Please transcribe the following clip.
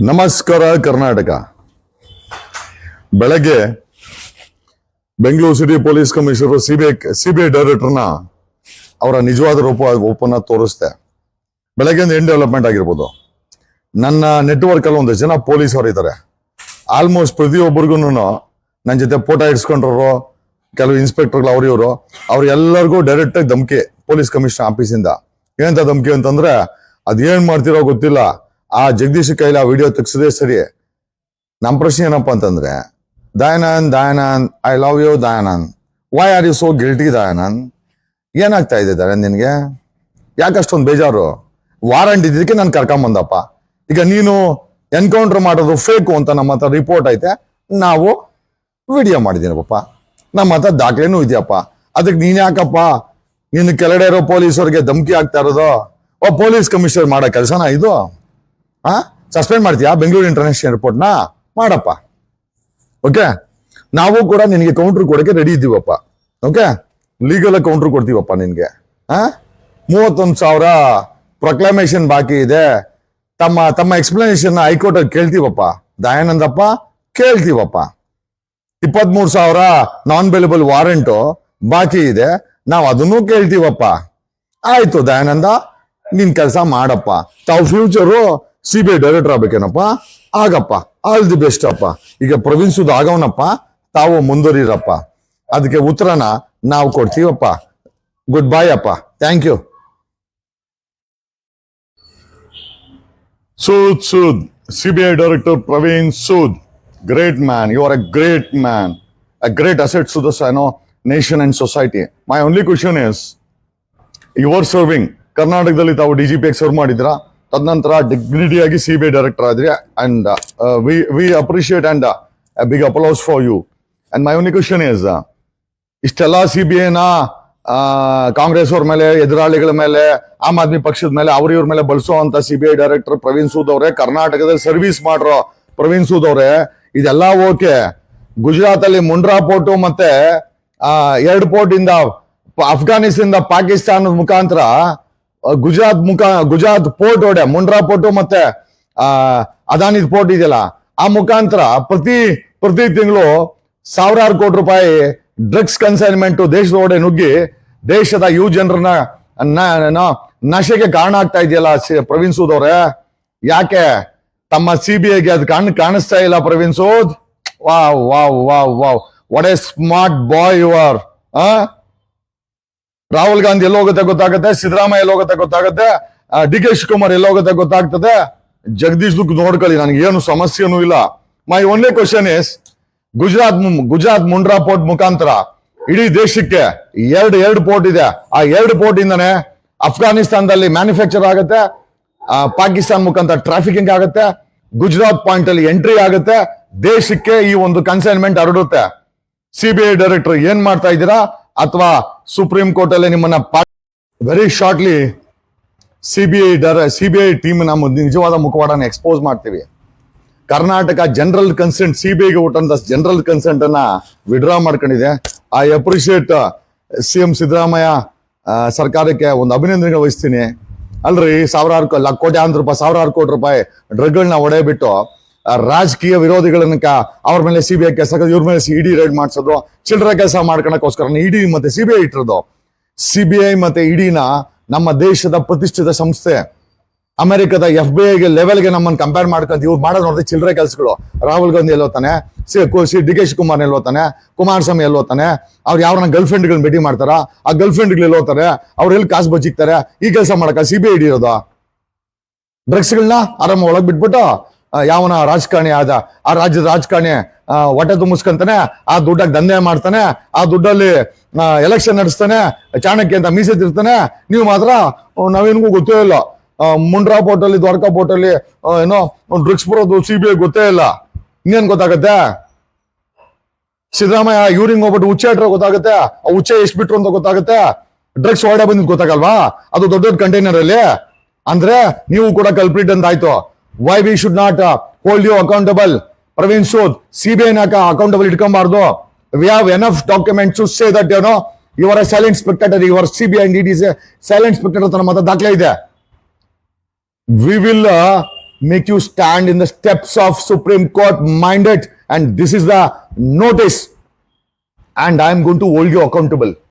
ನಮಸ್ಕಾರ ಕರ್ನಾಟಕ. ಬೆಳಗ್ಗೆ Bengaluru city police commissioner CBI CBI ಡೈರೆಕ್ಟರ್ನ ಅವರ ನಿಜವಾದ ರೂಪ ರೂಪನ ತೋರಿಸ್ದೆ. ಬೆಳಗ್ಗೆ ಏನ್ ಡೆವಲಪ್ಮೆಂಟ್ ಆಗಿರ್ಬೋದು? ನನ್ನ ನೆಟ್ವರ್ಕ್ ಅಲ್ಲಿ ಒಂದು ಜನ ಪೊಲೀಸ್ ಅವರು ಇದ್ದಾರೆ ಆಲ್ಮೋಸ್ಟ್ ಪ್ರತಿಯೊಬ್ಬರಿಗೂ ನನ್ನ ಜೊತೆ ಫೋಟೋ ಇಡ್ಸ್ಕೊಂಡ್ರು, ಕೆಲವು ಇನ್ಸ್ಪೆಕ್ಟರ್ಗಳು ಅವ್ರ ಇವರು. ಅವ್ರು ಎಲ್ಲರಿಗೂ ಡೈರೆಕ್ಟ್ ಆಗಿ ಧಮಕಿ ಪೊಲೀಸ್ ಕಮಿಷನರ್ ಆಫೀಸಿಂದ ಏನಂತ ಧಮಕಿ ಅಂತಂದ್ರೆ, ಅದೇನ್ ಮಾಡ್ತಿರೋ ಗೊತ್ತಿಲ್ಲ. ಆ ಜಗದೀಶ್ ಕೈಲಿ ಆ ವಿಡಿಯೋ ತೆಗ್ಸದೆ ಸರಿ. ನಮ್ಮ ಪ್ರಶ್ನೆ ಏನಪ್ಪ ಅಂತಂದ್ರೆ, Dayanand Dayanand I love you Dayanand. Why are you so guilty Dayanand? ಏನಾಗ್ತಾ ಇದೆ ದಯಾನಂದ್ ನಿನ್ಗೆ? ಯಾಕಷ್ಟೊಂದು ಬೇಜಾರು? ವಾರಂಟ್ ಇದ್ದಿದ್ದಕ್ಕೆ ನಾನು ಕರ್ಕೊಂಬಂದಪ್ಪ. ಈಗ ನೀನು ಎನ್ಕೌಂಟರ್ ಮಾಡೋದು ಫೇಕು ಅಂತ ನಮ್ಮ ಹತ್ರ ರಿಪೋರ್ಟ್ ಐತೆ. ನಾವು ವಿಡಿಯೋ ಮಾಡಿದ್ದೀನಿ ಪಪ್ಪ ನಮ್ಮ ಹತ್ರ ದಾಖಲೆನೂ ಇದೆಯಪ್ಪ. ಅದಕ್ಕೆ ನೀನು ಯಾಕಪ್ಪ ನಿನ್ನ ಕೆಳಗಡೆ ಇರೋ ಪೊಲೀಸರಿಗೆ ಧಮಕಿ ಆಗ್ತಾ ಇರೋದು? ಓ ಪೊಲೀಸ್ ಕಮಿಷನರ್ ಮಾಡೋ ಕೆಲಸನ ಇದು? ಹಾ ಸಸ್ಪೆಂಡ್ ಮಾಡ್ತೀಯಾ? ಬೆಂಗಳೂರು ಇಂಟರ್ನ್ಯಾಷನಲ್ ಏರ್ಪೋರ್ಟ್ನ ಮಾಡಪ್ಪ. ಓಕೆ ನಾವು ಕೂಡ ನಿನಗೆ ಕೌಂಟರ್ ಕೊಡೋಕ್ಕೆ ರೆಡಿ ಇದ್ದೀವಪ್ಪ. ಓಕೆ ಲೀಗಲ್ ಕೌಂಟರ್ ಕೊಡ್ತೀವಪ್ಪ ನಿನಗೆ. ಹಾ ಮೂವತ್ತೊಂದು ಸಾವಿರ ಪ್ರೊಕ್ಲಮೇಶನ್ ಬಾಕಿ ಇದೆ. ತಮ್ಮ ತಮ್ಮ ಎಕ್ಸ್ಪ್ಲನೇಷನ್ ಹೈಕೋರ್ಟ್ ಅಲ್ಲಿ ಕೇಳ್ತೀವಪ್ಪ. ದಯಾನಂದಪ್ಪ, ಕೇಳ್ತೀವಪ್ಪ. ಇಪ್ಪತ್ಮೂರು ಸಾವಿರ ನಾನ್ ಬೆಲೆಬಲ್ ವಾರಂಟು ಬಾಕಿ ಇದೆ. ನಾವು ಅದನ್ನೂ ಕೇಳ್ತೀವಪ್ಪ. ಆಯ್ತು ದಯಾನಂದ, ನಿನ್ ಕೆಲಸ ಮಾಡಪ್ಪ. ತಾವು future C B I director ಆಗ್ಬೇಕೇನಪ್ಪ ಆಗಪ್ಪ. ಆಲ್ ದಿ ಬೆಸ್ಟ್ ಅಪ್ಪ. ಈಗ ಪ್ರವೀಣ್ ಆಗವನಪ್ಪ. ತಾವು ಮುಂದುವರಿರಪ್ಪ. ಅದಕ್ಕೆ ಉತ್ತರನ ನಾವು ಕೊಡ್ತೀವಪ್ಪ ಗುಡ್ ಬಾಯ್ ಅಪ್ಪ. Thank you Sood Sood C B I director Praveen Sood great man you are a great man a great asset ಸುದ cyano nation and society my only question is you are serving ಕರ್ನಾಟಕದಲ್ಲಿ ತಾವು D G serve ಮಾಡಿದ್ರಾ ತದನಂತರ ಡಿಗ್ನಿಟಿಯಾಗಿ C B I director ಆದ್ರಿ. And we we appreciate and big applause for you and my only question is ಇಷ್ಟೆಲ್ಲ C B ಐನ ಕಾಂಗ್ರೆಸ್ ಅವ್ರ ಮೇಲೆ, ಎದುರಾಳಿಗಳ ಮೇಲೆ, ಆಮ್ ಆದ್ಮಿ ಪಕ್ಷದ ಮೇಲೆ, ಅವ್ರ ಇವ್ರ ಮೇಲೆ ಬಳಸುವಂತ C B I director Praveen Sood ಅವರೇ, ಕರ್ನಾಟಕದಲ್ಲಿ ಸರ್ವಿಸ್ ಮಾಡ್ರೋ ಪ್ರವೀಣ್ ಸೂದ್ ಅವರೇ, ಇದೆಲ್ಲ ಓಕೆ. ಗುಜರಾತ್ ಅಲ್ಲಿ ಮುಂಡ್ರಾ ಪೋರ್ಟು ಮತ್ತೆ ಎರಡು ಪೋರ್ಟ್ ಇಂದ ಅಫ್ಘಾನಿಸ್ತಾನ ಪಾಕಿಸ್ತಾನದ ಮುಖಾಂತರ ಗುಜರಾತ್ ಮುಖ, ಗುಜರಾತ್ ಪೋರ್ಟ್ ಒಡೆ, ಮುಂಡ್ರಾ ಪೋರ್ಟು ಮತ್ತೆ, ಆ ಅದಾನಿದ್ ಪೋರ್ಟ್ ಇದೆಯಲ್ಲ, ಆ ಮುಖಾಂತರ ಪ್ರತಿ ಪ್ರತಿ ತಿಂಗಳು ಸಾವಿರಾರು ಕೋಟಿ ರೂಪಾಯಿ ಡ್ರಗ್ಸ್ ಕನ್ಸೈನ್ಮೆಂಟ್ ದೇಶದ ಒಡೆ ನುಗ್ಗಿ, ದೇಶದ ಯುವ ಜನರನ್ನ ನಶೆಗೆ ಕಾರಣ ಆಗ್ತಾ ಇದೆಯಲ್ಲ ಪ್ರವೀಣ್ ಸೂದ್ ಅವ್ರೆ? ಯಾಕೆ? ತಮ್ಮ ಸಿ ಬಿ ಐಗೆ ಅದು ಕಣ್ಣು ಕಾಣಿಸ್ತಾ ಇಲ್ಲ Praveen Sood? Wow wow wow wow. What a smart boy you are ಆ? ರಾಹುಲ್ ಗಾಂಧಿ ಎಲ್ಲೋಗುತ್ತೆ ಗೊತ್ತಾಗುತ್ತೆ? ಸಿದ್ದರಾಮಯ್ಯ ಎಲ್ಲೋಗುತ್ತೆ ಗೊತ್ತಾಗುತ್ತೆ? ಡಿ ಕೆ ಶಿವಕುಮಾರ್ ಎಲ್ಲೋಗುತ್ತೆ ಗೊತ್ತಾಗ್ತದೆ? ಜಗದೀಶ್ ದುಕ್ ನೋಡ್ಕೊಳ್ಳಿ, ನನಗೆ ಏನು ಸಮಸ್ಯೆನೂ ಇಲ್ಲ. My only question is Gujarat Gujarat Mundra port ಮುಖಾಂತರ ಇಡೀ ದೇಶಕ್ಕೆ ಎರಡು ಎರಡು ಪೋರ್ಟ್ ಇದೆ. ಆ ಎರಡು ಪೋರ್ಟ್ ಇಂದನೇ ಅಫ್ಘಾನಿಸ್ತಾನದಲ್ಲಿ ಮ್ಯಾನುಫ್ಯಾಕ್ಚರ್ ಆಗುತ್ತೆ. ಪಾಕಿಸ್ತಾನ್ ಮುಖಾಂತರ ಟ್ರಾಫಿಕಿಂಗ್ ಆಗುತ್ತೆ. ಗುಜರಾತ್ ಪಾಯಿಂಟ್ ಅಲ್ಲಿ ಎಂಟ್ರಿ ಆಗುತ್ತೆ. ದೇಶಕ್ಕೆ ಈ ಒಂದು ಕನ್ಸೈನ್ಮೆಂಟ್ ಹರಡುತ್ತೆ. ಸಿಬಿಐ ಡೈರೆಕ್ಟರ್ ಏನ್ ಮಾಡ್ತಾ ಇದ್ದೀರಾ? ಅಥವಾ ಸುಪ್ರೀಂ ಕೋರ್ಟ್ ಅಲ್ಲಿ ನಿಮ್ಮನ್ನ very shortly CBI B CBI team ನಮ್ಮ ನಿಜವಾದ ಮುಖವಾಡನ ಎಕ್ಸ್ಪೋಸ್ ಮಾಡ್ತೀವಿ. ಕರ್ನಾಟಕ ಜನರಲ್ ಕನ್ಸೆಂಟ್ ಸಿಬಿಐಗೆ ಕೊಟ್ಟಂತ ಜನರಲ್ ಕನ್ಸೆಂಟ್ ಅನ್ನ ವಿಡ್ರಾ ಮಾಡ್ಕೊಂಡಿದೆ. I appreciate C M Siddaramaiah ಸರ್ಕಾರಕ್ಕೆ ಒಂದು ಅಭಿನಂದನೆ ವಹಿಸ್ತೀನಿ. ಅಲ್ರಿ, ಸಾವಿರಾರು ಕೋ- ಲ- ಕೋಟ್ಯಾಂತರ ರೂಪಾಯಿ, ಸಾವಿರಾರು ಕೋಟಿ ರೂಪಾಯಿ ಡ್ರಗ್ಗಳನ್ನ ಒಡೆಯಬಿಟ್ಟು ರಾಜಕೀಯ ವಿರೋಧಿಗಳನ್ನ ಅವ್ರ ಮೇಲೆ ಸಿ ಬಿ ಐ ಹಾಕೋದು ಇವ್ರ ಮೇಲೆ ಇಡಿ ರೈಡ್ ಮಾಡಿಸೋದು, ಚಿಲ್ಲರೆ ಕೆಲಸ ಮಾಡ್ಕೊಳಕ್ಕೋಸ್ಕರ ಇಡಿ ಮತ್ತೆ ಸಿ ಬಿ ಐ ಇಟ್ಟಿರೋದು. ಸಿಬಿಐ ಮತ್ತೆ ಇಡಿನ ನಮ್ಮ ದೇಶದ ಪ್ರತಿಷ್ಠಿತ ಸಂಸ್ಥೆ. ಅಮೆರಿಕದ ಎಫ್ ಬಿ ಐಗೆ ಲೆವೆಲ್ಗೆ ನಮ್ಮನ್ನು ಕಂಪೇರ್ ಮಾಡ್ಕೊಂತ ಇವ್ರು ಮಾಡೋದು ನೋಡಿದ್ರೆ ಚಿಲ್ಲರೆ ಕೆಲಸಗಳು. Rahul Gandhi ಎಲ್ಲೋತಾನೆ, C C D K Shivakumar ಎಲ್ಲೋತಾನೆ, Kumaraswamy ಎಲ್ಲೋತಾನೆ, ಅವ್ರು ಯಾರನ್ನ ಗರ್ಲ್ ಫ್ರೆಂಡ್ಗಳನ್ನ ಭೇಟಿ ಮಾಡ್ತಾರ, ಆ ಗರ್ಲ್ ಫ್ರೆಂಡ್ಗಳು ಎಲ್ಲೋತಾರೆ, ಅವ್ರು ಎಲ್ಲಿ ಕಾಸು ಬಚ್ಚಿಕ್ತಾರೆ ಈ ಕೆಲಸ ಮಾಡಕ ಸಿ ಬಿ ಐ ಹಿಡಿಯೋದು ಡ್ರಗ್ಸ್ಗಳನ್ನ ಆರಾಮ ಒಳಗ್ ಬಿಟ್ಬಿಟ್ಟು ಯಾವನ ರಾಜಕಾರಣಿ ಆದ ಆ ರಾಜ್ಯದ ರಾಜಕಾರಣಿ ಹೊಟ್ಟೆ ತುಂಬಿಸ್ಕೊಂತಾನೆ ಆ ದುಡ್ಡಾಗ ದಂಧೆ ಮಾಡ್ತಾನೆ, ಆ ದುಡ್ಡಲ್ಲಿ ಎಲೆಕ್ಷನ್ ನಡೆಸ್ತಾನೆ, ಚಾಣಕ್ಯ ಅಂತ ಮೀಸೆತ್ತಿರ್ತಾನೆ ನೀವು ಮಾತ್ರ ನಾವೇನಿಗೂ ಗೊತ್ತೇ ಇಲ್ಲ. ಮುಂಡ್ರಾ ಪೋರ್ಟಲ್ಲಿ, ದ್ವಾರಕಾ ಪೋರ್ಟಲ್ಲಿ ಏನೋ ಡ್ರಗ್ಸ್ ಬರೋದು ಸಿ ಬಿ ಐ ಗೊತ್ತೇ ಇಲ್ಲ. ಇನ್ನೇನ್ ಗೊತ್ತಾಗತ್ತೆ? ಸಿದ್ದರಾಮಯ್ಯ, ಇವ್ರಿಂಗ್ ಹೋಗ್ಬಿಟ್ಟು ಹುಚ್ಚೆ ಇಟ್ರೆ ಗೊತ್ತಾಗುತ್ತೆ? ಆ ಉಚ್ಚೆ ಎಷ್ಟು ಬಿಟ್ರು ಅಂತ ಗೊತ್ತಾಗುತ್ತೆ? ಡ್ರಗ್ಸ್ ಹೊರಡೆ ಬಂದಿದ್ ಗೊತ್ತಾಗಲ್ವಾ? ಅದು ದೊಡ್ಡ ದೊಡ್ಡ ಕಂಟೈನರ್ ಅಲ್ಲಿ. ಅಂದ್ರೆ ನೀವು ಕೂಡ ಕಲ್ಪ್ರಿಟ್ ಅಂತ ಆಯ್ತು Why we should not hold you accountable Praveen Sood CBI ನಾಕ accountable ಇಟ್ಕೊಂಬಾರ್ದು we have enough document to say that ಏನೋ ಇವರ ಸೈಲೆಂಟ್ ಸ್ಪೆಕ್ಟೇಟರ್ ಇವರ CBI and it is silent spectator ತನ್ನ ಮತ ದಾಖಲೆ ಇದೆ we will make you stand in the steps of Supreme Court, mind it. And this is the notice. And I am going to hold you accountable.